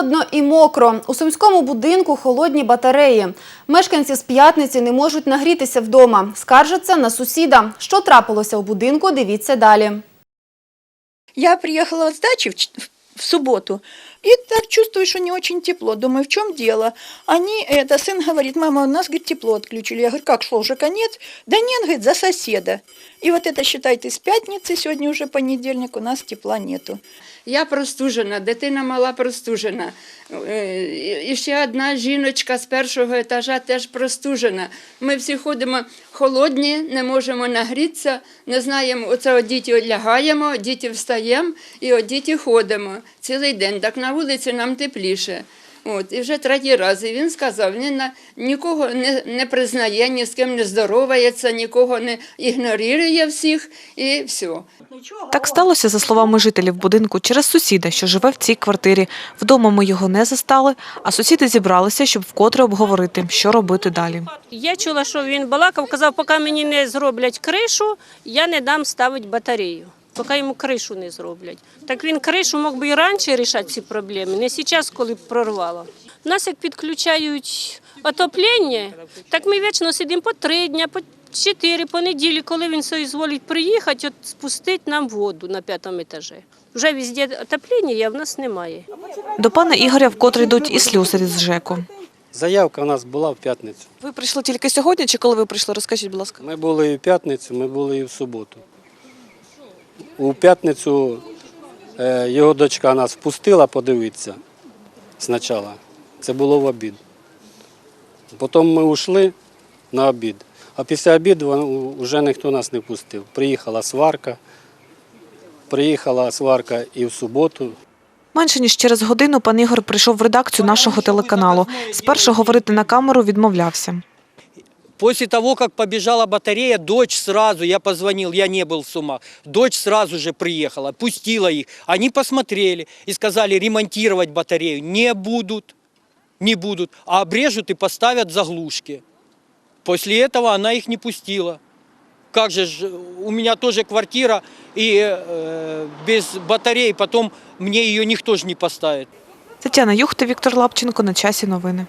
Холодно і мокро. У сумському будинку холодні батареї. Мешканці з п'ятниці не можуть нагрітися вдома. Скаржаться на сусіда. Що трапилося у будинку, дивіться далі. Я приехала с дачи в, в субботу и так чувствую, что не очень тепло. Думаю, в чем дело? Они, это, сын говорит, мама, у нас, говорит, тепло отключили. Я говорю, как, что, уже конец? Да нет, говорит, за соседа. И вот это, считайте, с пятницы, сегодня уже понедельник, у нас тепла нету. Я простужена, дитина мала простужена. Е, І ще одна жіночка з першого етажа теж простужена. Ми всі ходимо холодні, не можемо нагрітися, не знаємо, оце от діти лягаємо, діти встаємо і от діти ходимо цілий день. Так на вулиці нам тепліше. От, і вже третій раз. І він сказав, він на, нікого не, не признає, ні з ким не здоровається, нікого не ігнорує всіх і все. Так сталося, за словами жителів будинку, через сусіда, що живе в цій квартирі. Вдома ми його не застали, а сусіди зібралися, щоб вкотре обговорити, що робити далі. Я чула, що він балакав, казав, поки мені не зроблять кришу, я не дам ставити батарею. Поки йому кришу не зроблять. Так він кришу мог би і раніше рішати ці проблеми, не зараз, коли б прорвало. Нас як підключають отоплення, так ми вічно сидимо по три дні, по чотири, по неділі, коли він соізволить приїхати, от спустить нам воду на п'ятому етажі. Вже везде отоплення, є, а в нас немає. До пана Ігоря вкотре йдуть і слюсарі з ЖЕКу. Заявка у нас була в п'ятницю. Ви прийшли тільки сьогодні, чи коли ви прийшли? Розкажіть, будь ласка. Ми були і в п'ятницю, ми були і в суботу. У п'ятницю е, його дочка нас впустила подивитися спочатку. Це було в обід. Потім ми йшли на обід. А після обіду вже ніхто нас не пустив. Приїхала сварка. Приїхала сварка і в суботу, Менше ніж через годину пан Ігор прийшов в редакцію нашого телеканалу. Спершу говорити на камеру відмовлявся. После того, как побежала батарея, дочь сразу, я позвонил, я не был с ума, дочь сразу же приехала, пустила их. Они посмотрели и сказали, ремонтировать батарею не будут, не будут, а обрежут и поставят заглушки. После этого она их не пустила. Как же, ж, у меня тоже квартира, и э, без батареи потом мне ее никто же не поставит. Тетяна Юхта, Віктор Лапченко. На часі новини.